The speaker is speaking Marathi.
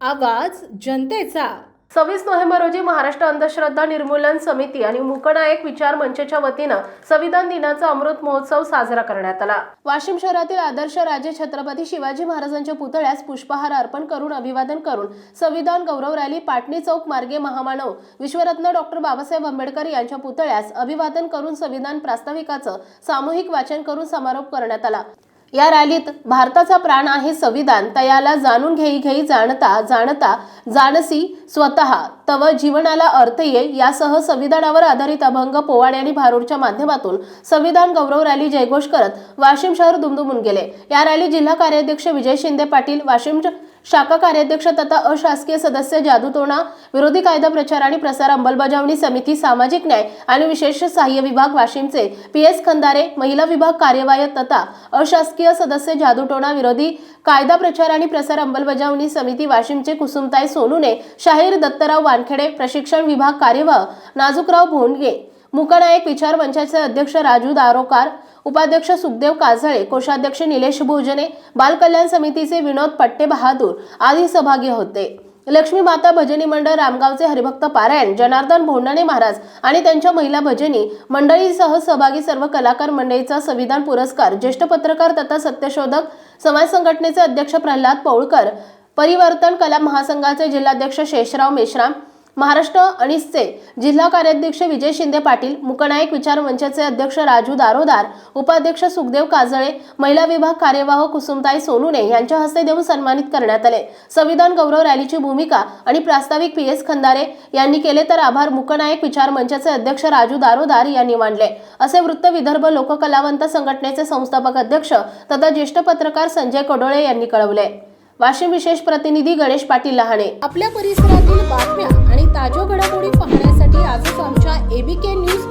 आवाज जनतेचा. सव्वीस नोव्हेंबर रोजी महाराष्ट्र अंधश्रद्धा निर्मूलन समिती आणि मुकनायक विचार मंचच्या वतीनं संविधान दिनाचा अमृत महोत्सव साजरा करण्यात आला. वाशिम शहरातील आदर्श राजे छत्रपती शिवाजी महाराजांच्या पुतळ्यास पुष्पहार अर्पण करून अभिवादन करून संविधान गौरव रॅली पाटणी चौक मार्गे महामानव विश्वरत्न डॉक्टर बाबासाहेब आंबेडकर यांच्या पुतळ्यास अभिवादन करून संविधान प्रास्ताविकाचं सामूहिक वाचन करून समारोप करण्यात आला. या रॅलीत भारताचा प्राण आहे संविधान. तयाला जाणून घेई घेई जाणता जाणता जाणसी स्वतः तव जीवनाला अर्थ ये यासह संविधानावर आधारित अभंग पोवाडे आणि भारूडच्या माध्यमातून संविधान गौरव रॅली जयघोष करत वाशिम शहर दुमदुमून गेले. या रॅली जिल्हा कार्याध्यक्ष विजय शिंदे पाटील वाशिम शाखा कार्याध्यक्ष तथा अशासकीय सदस्य जादूतोणा विरोधी कायदा प्रचार आणि प्रसार अंमलबजावणी समिती सामाजिक न्याय आणि विशेष सहाय्य विभाग वाशिमचे पी एस खंदारे महिला विभाग कार्यवाह तथा अशासकीय सदस्य जादूटोणा विरोधी कायदा प्रचार आणि प्रसार अंमलबजावणी समिती वाशिमचे कुसुमताई सोनूने शाहीर दत्तराव वानखेडे प्रशिक्षण विभाग कार्यवाह नाजुकराव भोंडगे मुकनायक विचार मंचाचे अध्यक्ष राजू दारोकार उपाध्यक्ष सुखदेव काजळे कोषाध्यक्ष निलेश भोजने बालकल्याण समितीचे विनोद पट्टे बहादूर आदी सहभागी होते. लक्ष्मी माता भजनी मंडळ रामगावचे हरिभक्त पारायण जनार्दन भोंडाणे महाराज आणि त्यांच्या महिला भजनी मंडळीसह सहभागी सर्व कलाकार मंडळीचा संविधान पुरस्कार ज्येष्ठ पत्रकार तथा सत्यशोधक समाज संघटनेचे अध्यक्ष प्रल्हाद पौळकर परिवर्तन कला महासंघाचे जिल्हाध्यक्ष शेषराव मेश्राम महाराष्ट्र अनिसचे जिल्हा कार्याध्यक्ष विजय शिंदे पाटील मुकनायक विचार मंचाचे अध्यक्ष राजू दारोदार उपाध्यक्ष सुखदेव काजळे महिला विभाग कार्यवाह कुसुमताई सोनुने यांच्या हस्ते देऊन सन्मानित करण्यात आले. संविधान गौरव रॅलीची भूमिका आणि प्रास्ताविक पी एस खंदारे यांनी केले तर आभार मुकनायक विचार मंचाचे अध्यक्ष राजू दारोदार यांनी मांडले असे वृत्त विदर्भ लोककलावंत संघटनेचे संस्थापक अध्यक्ष तथा ज्येष्ठ पत्रकार संजय कडोळे यांनी कळवले. वाशिम विशेष प्रतिनिधी गणेश पाटील लहाणे. आपल्या परिसरातील बातम्या এবিকে নিউজ